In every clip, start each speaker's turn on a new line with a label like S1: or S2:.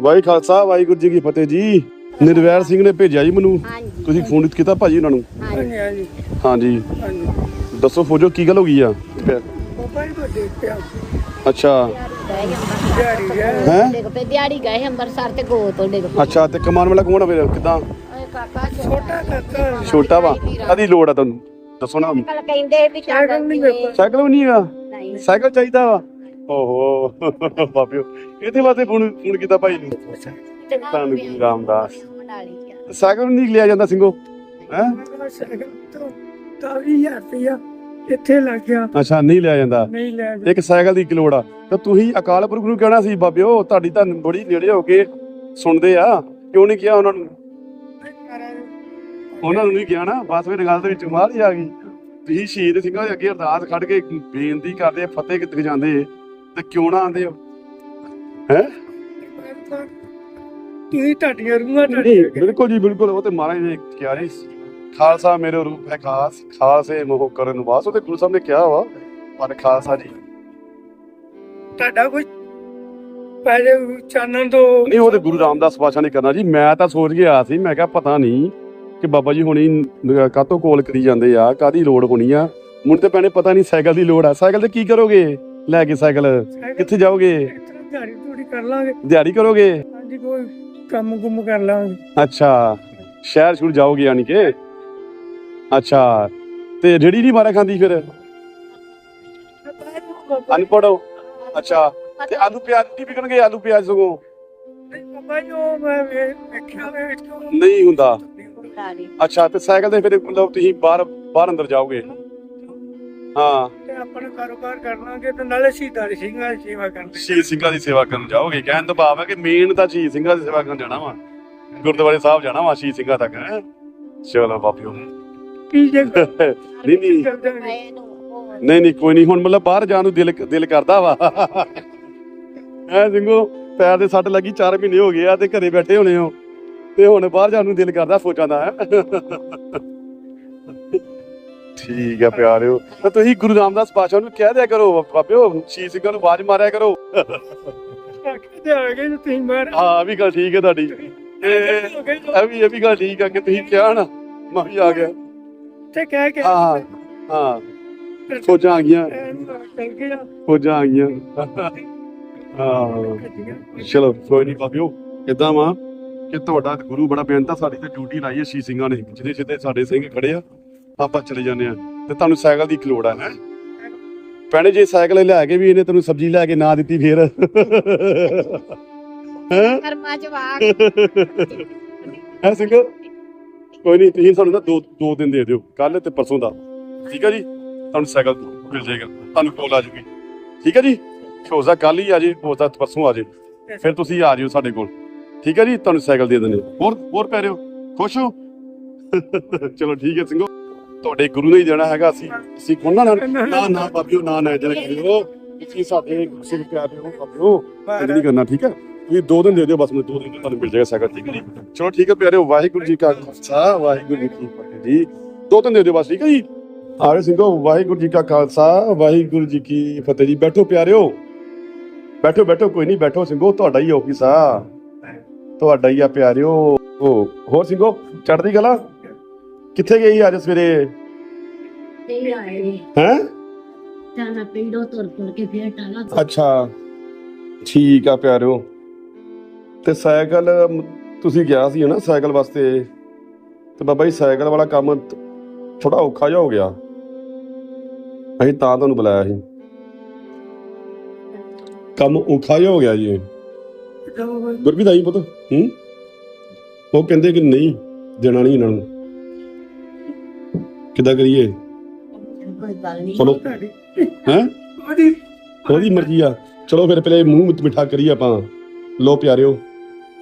S1: ਵਾਹਿ ਖਾਲਸਾ ਵਾਹਿਗੁਰੂ ਜੀ ਕੀ ਫਤਿਹ ਜੀ। ਨਿਰਵੈਰ ਸਿੰਘ ਨੇ ਭੇਜਿਆ ਜੀ ਮੈਨੂੰ।
S2: ਹਾਂਜੀ।
S1: ਤੁਸੀਂ ਫੋਨ ਕੀਤਾ ਭਾਜੀ ਉਹਨਾਂ ਨੂੰ?
S2: ਹਾਂਜੀ।
S3: ਹਾਂਜੀ
S1: ਹਾਂਜੀ।
S3: ਹਾਂਜੀ।
S1: ਦੱਸੋ ਫੋਜੋ ਕੀ ਗੱਲ ਹੋ ਗਈ ਆ?
S3: ਬਾਬਾ ਜੀ ਕੋ ਦੇਖ ਪਿਆ।
S1: ਅੱਛਾ।
S3: ਦਿਹਾੜੀ ਗਿਆ
S1: ਹੈ?
S2: ਡਿੱਗ ਪਏ ਦਿਹਾੜੀ ਗਏ ਅੰਮ੍ਰਿਤਸਰ ਤੇ ਗੋ ਤੋਂ ਡਿੱਗ ਪਏ।
S1: ਅੱਛਾ ਤੇ ਕਮਾਨ ਵਾਲਾ ਕੌਣ ਆ ਫਿਰ? ਕਿਦਾਂ?
S2: ਓਏ ਕਾਕਾ
S3: ਛੋਟਾ ਕਾਕਾ।
S1: ਛੋਟਾ ਵਾ। ਕਦੀ ਲੋੜ ਆ ਤੁਹਾਨੂੰ? ਦੱਸੋ ਨਾ।
S2: ਕੱਲ ਕਹਿੰਦੇ ਵੀ
S3: ਸਾਈਕਲ ਨਹੀਂ ਮੇਰੇ ਕੋਲ।
S1: ਸਾਈਕਲ ਵੀ ਨਹੀਂ ਹੈਗਾ
S2: ਨਹੀਂ।
S1: ਸਾਈਕਲ ਚਾਹੀਦਾ ਵਾ? ਓਹੋ ਬਾਬਿਓ ਇਹਦੇ ਵਾਸਤੇ ਫੋਨ ਫੋਨ ਕੀਤਾ ਭਾਈ ਨੂੰ। ਧੰਨ ਗੁਰੂ ਰਾਮਦਾਸ। ਵੀ ਨਹੀਂ ਲਿਆ ਜਾਂਦਾ ਸਿੰਘੋ ਹੈ?
S3: ਤੋਂ 20000 ਰੁਪਇਆ ਇੱਥੇ ਲੱਗ ਗਿਆ।
S1: ਅੱਛਾ ਨਹੀਂ ਲਿਆ ਜਾਂਦਾ।
S3: ਨਹੀਂ ਲੈ ਗਿਆ
S1: ਇੱਕ ਸਾਈਕਲ ਦੀ ਕੀ ਲੋੜ ਆ। ਤਾਂ ਤੁਸੀਂ ਅਕਾਲ ਪੁਰਖ ਨੂੰ ਕਹਿਣਾ ਸੀ ਬਾਬਿਓ ਤੁਹਾਡੀ ਤਾਂ ਬੜੀ ਨੇੜੇ ਹੋ ਕੇ ਸੁਣਦੇ ਆ। ਕਿਉਂ ਨਹੀਂ ਕਿਹਾ ਉਹਨਾਂ ਨੂੰ? ਉਹਨਾਂ ਨੂੰ ਨਹੀਂ ਕਿਹਾ ਨਾ। ਬਸ ਫਿਰ ਗੱਲ ਦੇ ਵਿੱਚ ਮਾਰ ਹੀ ਆ ਗਈ। ਤੁਸੀਂ ਸ਼ਹੀਦ ਸਿੰਘਾਂ ਦੇ ਅੱਗੇ ਅਰਦਾਸ ਖੜ ਕੇ ਬੇਨਤੀ ਕਰਦੇ ਫਤਿਹ ਕਿੱਥੇ ਜਾਂਦੇ। ਤੇ ਕਿਉਂ ਨਾ ਆਂਦੇ ਹੋ? ਹੈ?
S3: ਤੁਸੀਂ ਤੁਹਾਡੀਆਂ ਰੂਹਾਂ ਤੁਹਾਡੀਆਂ
S1: ਬਿਲਕੁਲ ਜੀ ਬਿਲਕੁਲ। ਉਹ ਤੇ ਮਹਾਰਾਜ ਨੇ ਕਿਹਾ ਜੀ ਖਾਲਸਾ ਮੇਰੇ ਰੂਪ ਹੈ ਖਾਸ ਖਾਲਸੇ ਮੋਹ ਕਰਨ ਵਾਸ। ਉਹ ਤੇ ਗੁਰੂ ਸਾਹਿਬ ਨੇ ਕਿਹਾ ਵਾ ਪਰ ਖਾਲਸਾ ਜੀ।
S3: ਤੁਹਾਡਾ ਕੋਈ ਪਹਿਲੇ ਚਾਨਣ ਤੋਂ
S1: ਨਹੀਂ ਉਹ ਤੇ ਗੁਰੂ ਰਾਮਦਾਸ ਪਾਸ਼ਾ ਨੇ ਕਰਨਾ ਜੀ। ਮੈਂ ਤਾਂ ਸੋਚ ਕੇ ਆਇਆ ਸੀ ਮੈਂ ਕਿਹਾ ਪਤਾ ਨਹੀਂ ਕਿ ਬਾਬਾ ਜੀ ਹੁਣੀ ਕਾਤੋਂ ਕੋਲ ਕਰੀ ਜਾਂਦੇ ਆ ਕਾਦੀ ਲੋੜ ਹੋਣੀ ਆ? ਮੁੰਡੇ ਤੇ ਪੈਣੇ ਪਤਾ ਨਹੀਂ ਸਾਈਕਲ ਦੀ ਲੋੜ ਆ। ਸਾਈਕਲ ਤੇ ਕੀ ਕਰੋਗੇ? ਲੈ ਕੇ ਸਾਈਕਲ ਕਿੱਥੇ ਜਾਓਗੇ?
S3: ਦਿਹਾੜੀ ਥੋੜੀ ਕਰ ਲਾਂਗੇ।
S1: ਦਿਹਾੜੀ ਕਰੋਗੇ?
S3: ਹਾਂਜੀ ਕੋਈ ਕੰਮ ਕੁੰਮ ਕਰ ਲਾਂਗੇ।
S1: ਅੱਛਾ ਸ਼ਹਿਰ ਸ਼ੁਰ ਜਾਓਗੇ ਯਾਨੀ ਕਿ? ਅੱਛਾ ਤੇ ਰੇੜੀ ਨਹੀਂ ਮਾਰਿਆ ਖਾਂਦੀ ਫਿਰ? ਅਨਪੜ੍ਹ ਹੋ। ਅੱਛਾ ਤੇ ਆਲੂ ਪਿਆਜ਼ ਨਹੀਂ ਵਿਕਣਗੇ ਆਲੂ ਪਿਆਜ਼ ਸਗੋਂ?
S3: ਨਹੀਂ ਬਾਬਾ ਜੀ ਉਹ ਮੈਂ ਵੇ- ਵੇਖਿਆ ਵੇ ਵਿੱਚੋਂ
S1: ਨਹੀਂ ਹੁੰਦਾ। ਅੱਛਾ ਤੇ ਸਾਈਕਲ ਤੇ ਫਿਰ ਮਤਲਬ ਤੁਸੀਂ ਬਾਹਰ ਬਾਹਰ ਅੰਦਰ ਜਾਓਗੇ? ਹਾਂ।
S3: ਤੇ ਆਪਣਾ ਕਾਰੋਬਾਰ ਕਰ ਲਾਂਗੇ ਤੇ ਨਾਲੇ ਸ਼ਹੀਦਾਂ ਦੀ ਸਿੰਘਾਂ ਦੀ ਸੇਵਾ ਕਰਦੇ
S1: ਸ਼ਹੀਦ ਸਿੰਘਾਂ ਦੀ ਸੇਵਾ ਕਰਨ ਜਾਓਗੇ ਕਹਿਣ ਤੋਂ ਭਾਵ ਹੈ ਕਿ ਮੇਨ ਤਾਂ ਸ਼ਹੀਦ ਸਿੰਘਾਂ ਦੀ ਸੇਵਾ ਕਰਨ ਜਾਣਾ ਵਾ। ਗੁਰਦੁਆਰੇ ਸਾਹਿਬ ਜਾਣਾ ਵਾ ਸ਼ਹੀਦ ਸਿੰਘਾਂ ਤੱਕ ਹੈਂ। ਚਲੋ ਬਾਪਿਓ
S3: ਕੀ ਜੇ
S1: ਨਹੀਂ ਨਹੀਂ।
S3: ਕਰਦੇ
S1: ਨਹੀਂ ਨਹੀਂ ਕੋਈ ਨਹੀਂ ਹੁਣ ਮਤਲਬ ਬਾਹਰ ਜਾਣ ਨੂੰ ਦਿਲ ਦਿਲ ਕਰਦਾ ਵਾ। ਐ ਸਿੰਘੋ? ਪੈਰ ਦੇ ਸੱਟ ਲੱਗੀ 4 ਮਹੀਨੇ ਹੋ ਗਏ ਆ ਤੇ ਘਰੇ ਬੈਠੇ ਹੋਣੇ ਹੋ। ਤੇ ਹੁਣ ਬਾਹਰ ਜਾਣ ਨੂੰ ਦਿਲ ਕਰਦਾ ਫੌਜਾਂ ਦਾ ਹੈ? ਠੀਕ ਆ ਪਿਆਰਿਓ। ਤਾਂ ਤੁਸੀਂ ਗੁਰੂ ਰਾਮਦਾਸ ਪਾਤਸ਼ਾਹ ਨੂੰ ਕਹਿ ਦਿਆ ਕਰੋ ਬਾਬਿਓ ਸ਼ਹੀਦ ਸਿੰਘਾਂ ਨੂੰ ਆਵਾਜ਼ ਮਾਰਿਆ ਕਰੋ।
S3: ਕਿਤੇ ਆ ਗਏ ਜੇ ਤੁਸੀਂ ਬਾਹਰ
S1: ਹਾਂ ਵੀ ਗੱਲ ਠੀਕ ਹੈ ਤੁਹਾਡੀ ਇਹ ਵੀ ਇਹ ਵੀ ਗੱਲ ਠੀਕ ਆ ਕਿ ਤੁਸੀਂ ਕਿਹਾ ਨਾ ਮੈਂ ਵੀ ਆ ਗਿਆ।
S3: ਤੇ ਕਹਿ ਕੇ
S1: ਹਾਂ ਹਾਂ ਫੌਜਾਂ ਆ ਗਈਆਂ। ਫੌਜਾਂ ਆ ਗਈਆਂ। ਹਾਂ। ਚਲੋ ਕੋਈ ਨਹੀਂ ਬਾਬਿਓ ਕਿਦਾਂ ਵਾ ਕਿ ਤੁਹਾਡਾ ਗੁਰੂ ਬੜਾ ਬੇਨਤਾ ਸਾਡੀ ਤੇ ਡਿਊਟੀ ਲਾਈ ਹੈ ਸ਼ੀ ਸਿੰਘਾਂ ਨੇ ਜਿਹਦੇ ਜਿਹਦੇ ਸਾਡੇ ਸਿੰਘ ਖੜੇ ਆ। ਆਪਾਂ ਚਲੇ ਜਾਂਦੇ ਆ ਤੇ ਤੁਹਾਨੂੰ ਸਾਈਕਲ ਦੀ ਲੋੜ ਆ ਹੈ? ਭੈਣੇ ਜੇ ਸਾਈਕਲ ਲੈ ਕੇ ਵੀ ਇਹਨੇ ਤੈਨੂੰ ਸਬਜ਼ੀ ਲੈ ਕੇ ਨਾ ਦਿੱਤੀ ਫੇਰ। ਹੈ?
S2: ਕਰਮਾ
S1: ਸਿੰਘ? ਕੋਈ ਨਹੀਂ ਤੁਸੀਂ ਸਾਨੂੰ ਨਾ ਦੋ ਦੋ ਦਿਨ ਦੇ ਦਿਓ। ਕੱਲ ਤੇ ਪਰਸੋਂ ਦਾ। ਠੀਕ ਹੈ ਜੀ? ਤੁਹਾਨੂੰ ਸਾਈਕਲ ਮਿਲ ਜਾਏਗਾ। ਤੁਹਾਨੂੰ ਕੋਲ ਆ ਜੂਗੀ। ਠੀਕ ਹੈ ਜੀ? ਹੋ ਸਕਦਾ ਕੱਲ ਹੀ ਆ ਜੇ ਹੋ ਸਕਦਾ ਪਰਸੋਂ ਆ ਜੇ। ਫਿਰ ਤੁਸੀਂ ਆ ਜਿਓ ਸਾਡੇ ਕੋਲ। ਠੀਕ ਹੈ ਜੀ? ਤੁਹਾਨੂੰ ਸਾਈਕਲ ਦੇ ਦਿੰਦੇ। ਹੋਰ ਹੋਰ ਪੈ ਰਹੇ ਹੋ? ਖੁਸ਼ ਹੋ? ਚਲੋ ਠੀਕ ਹੈ ਸਿੰਘੋ। ਤੁਹਾਡੇ ਗੁਰੂ ਨੇ ਹੀ ਦੇਣਾ ਹੈਗਾ ਅਸੀਂ ਅਸੀਂ ਕੋਨਾ ਨਾ ਨਾ ਨਾ ਬਾਬਿਓ ਨਾ ਨਾ ਜਰਾ ਕਰਿਓ। ਤੁਸੀਂ ਸਾਡੇ ਸਿਰ ਪਿਆਰੇ ਹੋ ਬਾਬਿਓ ਇਹ ਨਹੀਂ ਕਰਨਾ ਠੀਕ ਹੈ? ਤੁਸੀਂ ਦੋ ਦਿਨ ਦੇ ਦਿਓ ਬਸ ਮੈਨੂੰ ਦੋ ਦਿਨ ਤੁਹਾਨੂੰ ਮਿਲ ਜਾਏਗਾ ਸਾਈਕਲ ਠੀਕ ਹੈ ਚਲੋ ਠੀਕ ਹੈ ਪਿਆਰਿਓ ਵਾਹਿਗੁਰੂ ਜੀ ਕਾ ਖਾਲਸਾ ਵਾਹਿਗੁਰੂ ਜੀ ਕੀ ਫਤਿਹ ਜੀ। ਦੋ ਦਿਨ ਦੇ ਦਿਓ ਬਸ ਠੀਕ ਹੈ ਜੀ? ਆਗੇ ਸਿੰਘੋ ਵਾਹਿਗੁਰੂ ਜੀ ਕਾ ਖਾਲਸਾ ਵਾਹਿਗੁਰੂ ਜੀ ਕੀ ਫਤਿਹ ਜੀ। ਬੈਠੋ ਪਿਆਰਿਓ। ਬੈਠੋ ਬੈਠੋ ਕੋਈ ਨਹੀਂ ਬੈਠੋ ਸਿੰਘੋ ਤੁਹਾਡਾ ਹੀ ਆਫਿਸ ਆ। ਤੁਹਾਡਾ ਹੀ ਆ ਪਿਆਰਿਓ। ਹੋਰ ਸਿੰਘੋ ਚੜਦੀ ਗਲਾ ਕਿੱਥੇ ਗਈ ਅੱਜ ਸਵੇਰੇ?
S2: ਆਏ
S1: ਹੈ?
S2: ਜਾਨਾ ਪਿੰਡੋਂ ਤੁਰ ਤੁਰ ਕੇ ਫੇਰ ਟਾਲਾ
S1: ਅੱਛਾ। ਠੀਕ ਆ ਪਿਆਰਿਓ। ਤੇ ਸਾਈਕਲ ਮ, ਤੁਸੀਂ ਗਿਆ ਸੀ ਨਾ ਸਾਈਕਲ ਵਾਸਤੇ? ਤੇ ਬਾਬਾ ਜੀ ਸਾਈਕਲ ਵਾਲਾ ਕੰਮ ਥੋੜਾ ਔਖਾ ਜਿਹਾ ਹੋ ਗਿਆ। ਅਸੀਂ ਤਾਂ ਤੁਹਾਨੂੰ ਬੁਲਾਇਆ ਸੀ। ਕੰਮ ਔਖਾ ਜਿਹਾ ਹੋ ਗਿਆ ਜੀ। ਗੁਰਪ੍ਰੀਤ ਆਈ ਪੁੱਤ। ਹੂੰ? ਉਹ ਕਹਿੰਦੇ ਕਿ ਨਹੀਂ ਦੇਣਾ ਨਹੀਂ ਇਹਨਾਂ ਨੂੰ। ਕਿੱਦਾਂ ਕਰੀਏ?
S2: ਕੋਈ ਗੱਲ ਨਹੀਂ।
S1: ਚਲੋ।
S3: ਤੁਹਾਡੀ।
S1: ਹੈ?
S3: ਉਹਦੀ
S1: ਉਹਦੀ ਮਰਜ਼ੀ ਆ। ਚਲੋ ਫਿਰ ਪਹਿਲੇ ਮੂੰਹ ਮਿੱਠ ਮਿੱਠਾ ਕਰੀਏ ਆਪਾਂ। ਲੋ ਪਿਆਰਿਓ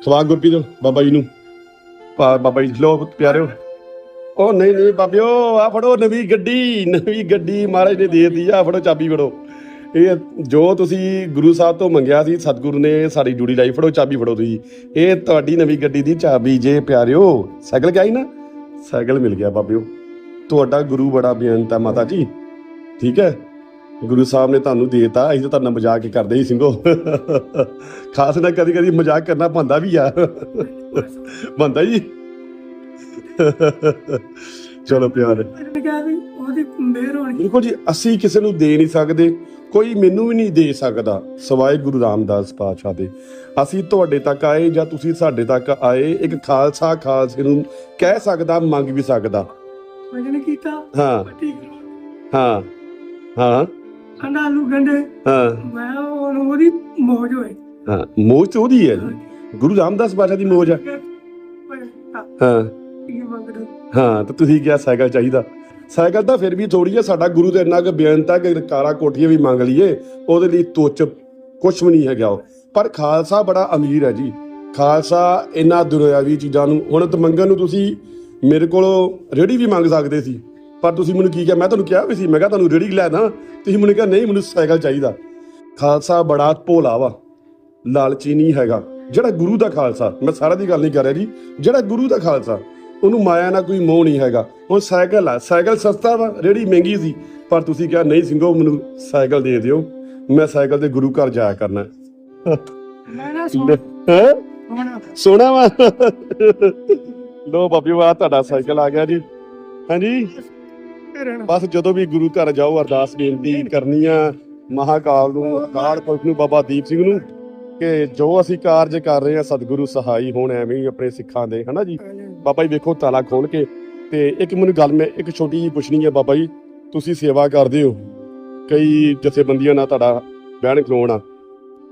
S1: ਖਵਾ ਗੁਰਪ੍ਰੀਤ ਬਾਬਾ ਜੀ ਨੂੰ। ਪਾ ਬਾਬਾ ਜੀ ਲੋ ਪਿਆਰਿਓ। ਉਹ ਨਹੀਂ ਨਹੀਂ ਬਾਬਿਓ ਆ ਫੜੋ ਨਵੀਂ ਗੱਡੀ ਨਵੀਂ ਗੱਡੀ ਮਹਾਰਾਜ ਨੇ ਦੇ ਦਿੱਤੀ ਆ। ਫੜੋ ਚਾਬੀ ਫੜੋ। ਇਹ ਜੋ ਤੁਸੀਂ ਗੁਰੂ ਸਾਹਿਬ ਤੋਂ ਮੰਗਿਆ ਸੀ ਸਤਿਗੁਰੂ ਨੇ ਸਾਡੀ ਡਿਊਟੀ ਲਾਈ ਫੜੋ ਚਾਬੀ ਫੜੋ ਤੁਸੀਂ। ਇਹ ਤੁਹਾਡੀ ਨਵੀਂ ਗੱਡੀ ਦੀ ਚਾਬੀ ਜੇ ਪਿਆਰਿਓ ਸਾਈਕਲ ਸੀ ਨਾ? ਸਾਈਕਲ ਮਿਲ ਗਿਆ ਬਾਬਿਓ। ਤੁਹਾਡਾ ਗੁਰੂ ਬੜਾ ਬੇਅੰਤ ਹੈ ਮਾਤਾ ਜੀ। ਠੀਕ ਹੈ? ਗੁਰੂ ਸਾਹਿਬ ਨੇ ਤੁਹਾਨੂੰ ਦੇਤਾ, ਅਸੀਂ ਤਾਂ ਤੁਹਾਡਾ ਮਜ਼ਾਕ ਹੀ ਕਰਦੇ ਹੀ ਸਿੰਘੋ। ਖਾਸ ਨਾ ਕਦੀ ਕਦੀ ਮਜ਼ਾਕ ਕਰਨਾ ਬੰਦਾ ਵੀ ਆ। ਬੰਦਾ ਜੀ। ਚਲੋ ਪਿਆਰ।
S3: ਮੈਂ ਉਹਦੀ ਮਿਹਰ ਹੋਣੀ
S1: ਬਿਲਕੁਲ ਜੀ, ਅਸੀਂ ਕਿਸੇ ਨੂੰ ਦੇ ਨਹੀਂ ਸਕਦੇ, ਕੋਈ ਮੈਨੂੰ ਵੀ ਨਹੀਂ ਦੇ ਸਕਦਾ, ਸਵਾਏ ਗੁਰੂ ਰਾਮਦਾਸ ਪਾਤਸ਼ਾਹ ਦੇ। ਅਸੀਂ ਤੁਹਾਡੇ ਤੱਕ ਆਏ ਜਾਂ ਤੁਸੀਂ ਸਾਡੇ ਤੱਕ ਆਏ, ਇੱਕ ਖਾਲਸਾ ਖਾਲਸੇ ਨੂੰ ਕਹਿ ਸਕਦਾ, ਮੰਗ ਵੀ ਸਕਦਾ।
S3: ਵਜਨ ਕੀਤਾ।
S1: ਹਾਂ।
S3: ਪੱਟੀ
S1: ਹਾਂ। ਹਾਂ।
S3: ਅੰਡਾ ਆਲੂ ਗੰਡੇ
S1: ਹਾਂ।
S3: ਮੈਂ ਹੁਣ ਉਹਦੀ ਮੌਜ ਹੋਏ।
S1: ਹਾਂ। ਮੋਜ ਤੇ ਉਹਦੀ ਹੈ। ਜੀ ਗੁਰੂ ਰਾਮਦਾਸ ਪਾਤਸ਼ਾਹ ਦੀ ਮੋਜ ਹੈ। ਹਾਂ।
S3: ਕੀ ਮੰਗਦੇ
S1: ਹਾਂ ਤੇ ਤੁਸੀਂ ਕਿਹਾ ਸਾਈਕਲ ਚਾਹੀਦਾ। ਸਾਈਕਲ ਤਾਂ ਫਿਰ ਵੀ ਥੋੜੀ ਹੈ ਸਾਡਾ ਗੁਰੂ ਤੇ ਇੰਨਾ ਕੁ ਬੇਅੰਤ ਹੈ ਕਿ ਕਾਰਾ ਕੋਠੀਆਂ ਵੀ ਮੰਗ ਲਈਏ। ਉਹਦੇ ਲਈ ਤੁੱਛ ਕੁਛ ਵੀ ਨਹੀਂ ਹੈਗਾ ਉਹ। ਪਰ ਖਾਲਸਾ ਬੜਾ ਅਮੀਰ ਹੈ ਜੀ। ਖਾਲਸਾ ਇੰਨਾ ਦੁਨਿਆਵੀ ਚੀਜ਼ਾਂ ਨੂੰ ਹੁਣ ਤਾਂ ਮੰਗਣ ਨੂੰ ਤੁਸੀਂ ਮੇਰੇ ਕੋਲੋਂ ਰੇੜੀ ਵੀ ਮੰਗ ਸਕਦੇ ਸੀ। ਪਰ ਤੁਸੀਂ ਮੈਨੂੰ ਕੀ ਕਿਹਾ? ਮੈਂ ਤੁਹਾਨੂੰ ਕਿਹਾ ਵੀ ਸੀ ਮੈਂ ਕਿਹਾ ਤੁਹਾਨੂੰ ਰੇੜੀ ਲੈ ਦਾਂ। ਤੁਸੀਂ ਮੈਨੂੰ ਕਿਹਾ ਨਹੀਂ ਮੈਨੂੰ ਸਾਈਕਲ ਚਾਹੀਦਾ। ਖਾਲਸਾ ਬੜਾ ਭੋਲਾ ਵਾ। ਲਾਲਚੀ ਨਹੀਂ ਹੈਗਾ। ਜਿਹੜਾ ਗੁਰੂ ਦਾ ਖਾਲਸਾ ਮੈਂ ਸਾਰਾ ਦੀ ਗੱਲ ਨਹੀਂ ਕਰ ਰਿਹਾ ਜੀ। ਜਿਹੜਾ ਗੁਰੂ ਦਾ ਖਾਲਸਾ ਉਹਨੂੰ ਮਾਇਆ ਨਾਲ ਕੋਈ ਮੋਹ ਨਹੀਂ ਹੈਗਾ। ਹੁਣ ਸਾਈਕਲ ਆ ਸਾਈਕਲ ਸਸਤਾ ਵਾ ਰੇੜੀ ਮਹਿੰਗੀ ਸੀ। ਪਰ ਤੁਸੀਂ ਕਿਹਾ ਨਹੀਂ ਸਿੰਘੋ ਮੈਨੂੰ ਸਾਈਕਲ ਦੇ ਦਿਓ। ਮੈਂ ਸਾਈਕਲ ਤੇ ਗੁਰੂ ਘਰ ਜਾਇਆ ਕਰਨਾ
S3: ਮੈਂ ਨਾ ਸੁਣ
S1: ਸੋਹਣਾ ਵਾ? ਲੋ ਬਾਬਿਓ ਆ ਤੁਹਾਡਾ ਸਾਈਕਲ ਆ ਗਿਆ ਜੀ। ਹਾਂਜੀ? ਬਸ ਜਦੋਂ ਵੀ ਗੁਰੂ ਘਰ ਜਾਓ, ਅਰਦਾਸ ਬੇਨਤੀ ਕਰਨੀ ਆ ਮਹਾਕਾਲ ਨੂੰ ਅਕਾਲ ਪੁਰਖ ਨੂੰ, ਬਾਬਾ ਦੀਪ ਸਿੰਘ ਨੂੰ, ਕਿ ਜੋ ਅਸੀਂ ਕਾਰਜ ਕਰ ਰਹੇ ਆ, ਸਤਿਗੁਰੂ ਸਹਾਈ ਹੋਣ, ਐਵੇਂ ਆਪਣੇ ਸਿੱਖਾਂ ਦੇ, ਹਨਾ ਜੀ? ਬਾਬਾ ਜੀ, ਵੇਖੋ ਤਾਲਾ ਖੋਲ ਕੇ, ਤੇ ਇੱਕ ਮੈਨੂੰ ਗੱਲ ਮੈਂ, ਇੱਕ ਛੋਟੀ ਜਿਹੀ ਪੁੱਛਣੀ ਹੈ ਬਾਬਾ ਜੀ, ਤੁਸੀਂ ਸੇਵਾ ਕਰਦੇ ਹੋ? ਕਈ ਜਥੇਬੰਦੀਆਂ ਨਾਲ ਤੁਹਾਡਾ ਬਹਿਣ ਖਲੋਣਾ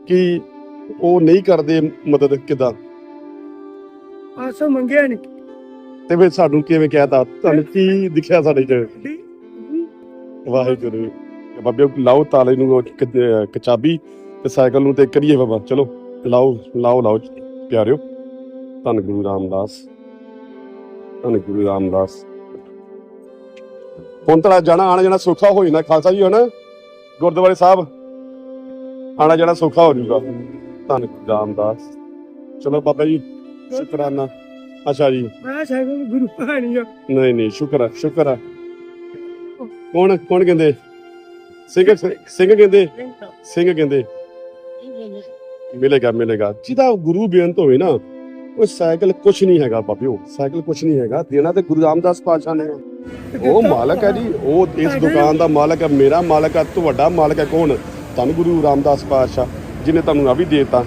S1: ਕਿ ਉਹ ਨਹੀਂ ਕਰਦੇ ਮਦਦ ਕਿਦਾਂ?
S3: ਆਸੋ ਮੰਗਿਆ ਨਹੀਂ
S1: ਤੇ ਫਿਰ ਸਾਨੂੰ ਕਿਵੇਂ ਕਹਿਤਾ ਤੁਹਾਨੂੰ ਕੀ ਦਿਖਿਆ ਸਾਡੇ ਚ? ਵਾਹਿਗੁਰੂ। ਬਾਬੇ ਲਾਓ ਤਾਲੇ ਨੂੰ ਕਚਾਬੀ ਤੇ ਸਾਈਕਲ ਨੂੰ ਤੇ ਕਰੀਏ ਬਾਬਾ। ਚਲੋ ਲਾਓ ਲਾਓ ਲਾਓ ਪਿਆਰਿਓ। ਧੰਨ ਗੁਰੂ ਰਾਮਦਾਸ। ਧੰਨ ਗੁਰੂ ਰਾਮਦਾਸ। ਹੁਣ ਤਾਂ ਜਾਣਾ ਆਣਾ ਜਾਣਾ ਸੌਖਾ ਹੋ ਜਾਂਦਾ ਖਾਲਸਾ ਜੀ ਹੁਣ ਗੁਰਦੁਆਰੇ ਸਾਹਿਬ। ਆਣਾ ਜਾਣਾ ਸੌਖਾ ਹੋ ਜਾਊਗਾ। ਧੰਨ ਗੁਰੂ ਰਾਮਦਾਸ। ਚਲੋ ਬਾਬਾ ਜੀ ਸ਼ੁਕਰਾਨਾ। ਅੱਛਾ ਜੀ।
S3: ਮੈਂ ਸਾਈਕਲ ਗੁਰੂ ਪਾਣੀ ਆ।
S1: ਨਹੀਂ ਨਹੀਂ ਸ਼ੁਕਰ ਹੈ ਸ਼ੁਕਰ ਹੈ ਕੌਣ ਕੌਣ ਕਹਿੰਦੇ? ਸਿੰਘ ਸਿੰਘ ਕਹਿੰਦੇ? ਸਿੰਘ ਕਹਿੰਦੇ? ਮਿਲੇਗਾ ਮਿਲੇਗਾ। ਜਿਹਦਾ ਗੁਰੂ ਬੇਅੰਤ ਹੋਵੇ ਨਾ ਉਹ ਸਾਈਕਲ ਕੁਛ ਨਹੀਂ ਹੈਗਾ ਬਾਬਿਓ ਸਾਈਕਲ ਕੁਛ ਨਹੀਂ ਹੈਗਾ। ਦੇਣਾ ਤੇ ਗੁਰੂ ਰਾਮਦਾਸ ਪਾਤਸ਼ਾਹ ਨੇ। ਆ। ਉਹ ਮਾਲਕ ਹੈ ਜੀ ਉਹ ਇਸ ਦੁਕਾਨ ਦਾ ਮਾਲਕ ਹੈ ਮੇਰਾ ਮਾਲਕ ਹੈ ਤੁਹਾਡਾ ਮਾਲਕ ਹੈ ਕੌਣ? ਧੰਨ ਗੁਰੂ ਰਾਮਦਾਸ ਪਾਤਸ਼ਾਹ ਜਿਨੇ ਤੁਹਾਨੂੰ ਆ ਵੀ ਦੇਤਾ।